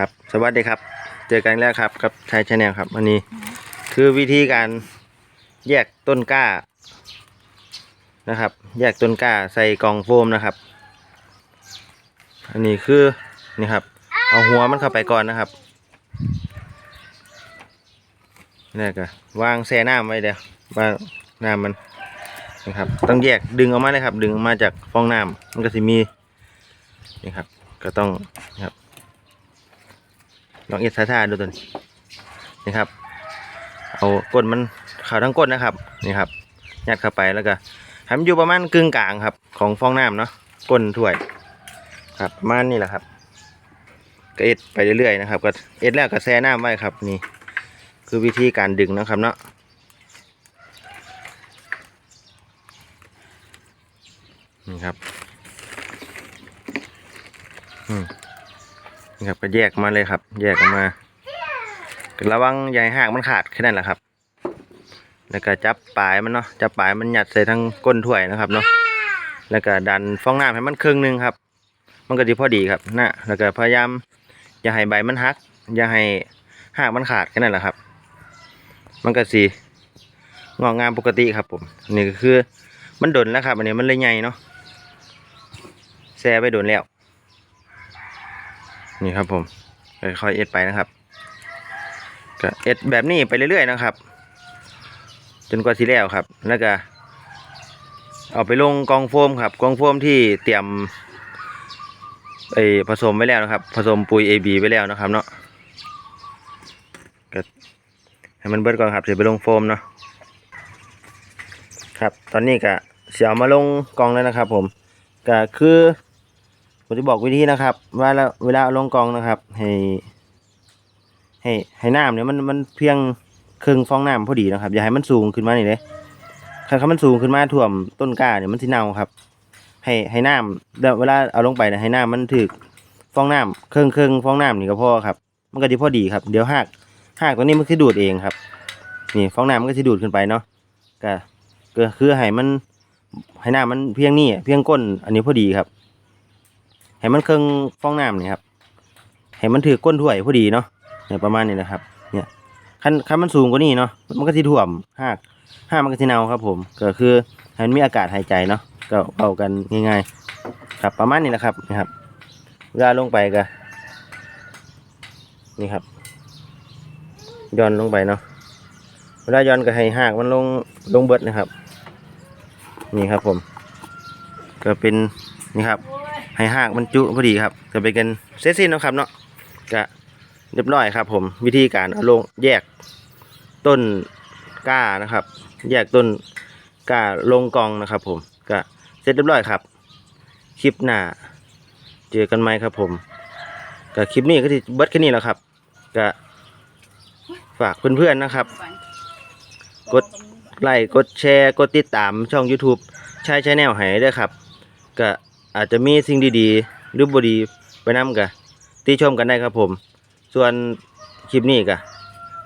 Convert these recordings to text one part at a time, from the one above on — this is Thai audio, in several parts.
ครับ สวัสดีครับ เจอกันอีกแล้วครับกับชายชาแนลครับอันนี้ คือวิธีการแยกต้นกล้านะครับ แยกต้นกล้าใส่กล่องโฟมนะครับ อันนี้คือนี่ครับ เอาหัวมันเข้าไปก่อนนะครับนี่ก็วางแช่น้ำไว้เดี๋ยววางน้ำมันนะครับ ต้องแยกดึงออกมาเลยครับ ดึงออกมาจากฟองน้ำมันก็จะมีนี่ครับ ก็ต้องนะครับ ลองเอ็ดซาซาดูตัวนี้นี่ครับ เอาก้นมันเข่าทั้งก้นนะครับนี่ครับยัดเข้าไปแล้วก็ทำอยู่ประมาณกึ่งกลางครับ ของฟองน้ำเนาะก้นถ้วย ครับประมาณนี้แหละครับ ก็เอ็ดไปเรื่อยๆนะครับ ก็เอ็ดแล้วก็แช่น้ำไว้ครับ นี่ คือวิธีการดึงนะครับเนาะนี่ครับ อืม นี่ครับก็แยกมาเลยครับ แยกออกมา ระวังอย่าให้หากมันขาดแค่นั้นแหละครับ แล้วก็จับปลายมันเนาะจับปลายมันหยัดใส่ทั้งก้นถ้วยนะครับเนาะแล้วก็ดันฟองน้ำให้มันครึ่งหนึงครับ มันก็จะพอดีครับนะแล้วก็พยายามอย่าให้ใบมันหัก อย่าให้หากมันขาดแค่นั้นแหละครับ มันก็สีงอกงามปกติครับผมนี่ก็คือมันดนแล้วครับอันนี้มันเลยใหญ่เนาะแช่ไปโดนแล้ว นี่ครับผมค่อยๆเอ็ดไปนะครับก็เอ็ดแบบนี้ไปเรื่อยๆนะครับ จนกว่าสีแล้วครับ แล้วก็ เอาไปลงกองโฟมครับกองโฟมที่เตรียมไอผสมไว้แล้วนะครับ ผสมปุ๋ย AB ไว้แล้วนะครับเนาะก็ให้มันเบิดก่อนครับเดี๋ยวไปลงโฟมเนาะครับ ตอนนี้ก็เสียเอามาลงกองแล้วนะครับ ผมก็คือ ผมจะบอกวิธีนะครับว่าเวลาลงกองนะครับ ให้ให้ให้น้ำเนี่ยมันมันเพียงครึ่งฟองน้ำพอดีนะครับ อย่าให้มันสูงขึ้นมานี่เลยถ้ามันสูงขึ้นมาท่วมต้นกล้าเนี่ยมันสิเน่าครับ ให้ให้น้ำเวลาเอาลงไปเนี่ยให้น้ำมันถึกฟองน้ำเครื่องเครื่องฟองน้ำนี่ก็พอครับ มันก็ดีพอดีครับ เดี๋ยวหากหากตัวนี้มันสิดูดเองครับ นี่ฟองน้ำมันก็สิดูดขึ้นไปเนาะก็คือให้มันให้น้ำมันเพียงนี่เพียงก้นอันนี้พอดีครับ ให้มันเครื่องฟองน้ำนี่ครับให้มันถือก้นถ้วยพอดีเนาะเนี่ยประมาณนี้นะครับ เนี่ยคันคันมันสูงกว่านี้เนาะมันก็ที่ท่วมหากห้ามันก็ที่เน่าครับ ผมก็คือให้มันมีอากาศหายใจเนาะก็เอากันง่ายๆ ครับประมาณนี้นะครับนะครับเวลาลงไปก็นี่ครับย้อนลงไปเนาะเวลาย้อนก็ให้หากมันลงลงเบิดนะครับ นี่ครับผม ก็เป็นนี่ครับ ให้หากมันจุพอดีครับก็ไปกันเสร็จสิ้นแล้วครับเนาะก็เรียบร้อยครับ ผมวิธีการเอาลงแยกต้นก้านะครับ แยกต้นก้าลงกองนะครับ ผมก็เสร็จเรียบร้อยครับ คลิปหน้าเจอกันไหมครับ ผมก็คลิปนี้ก็ที่เบิดแค่นี้แล้วครับก็ฝากเพื่อนๆนะครับ กดไลค์กดแชร์ กดติดตามช่อง YouTube ชายชาแนลให้ด้วยครับก็ อาจจะมีสิ่งดีๆหรือบดีไปนำกะติชมกันได้ครับผม ส่วนคลิปนี้กะ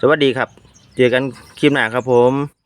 สวัสดีครับ เจอกันคลิปหน้าครับผม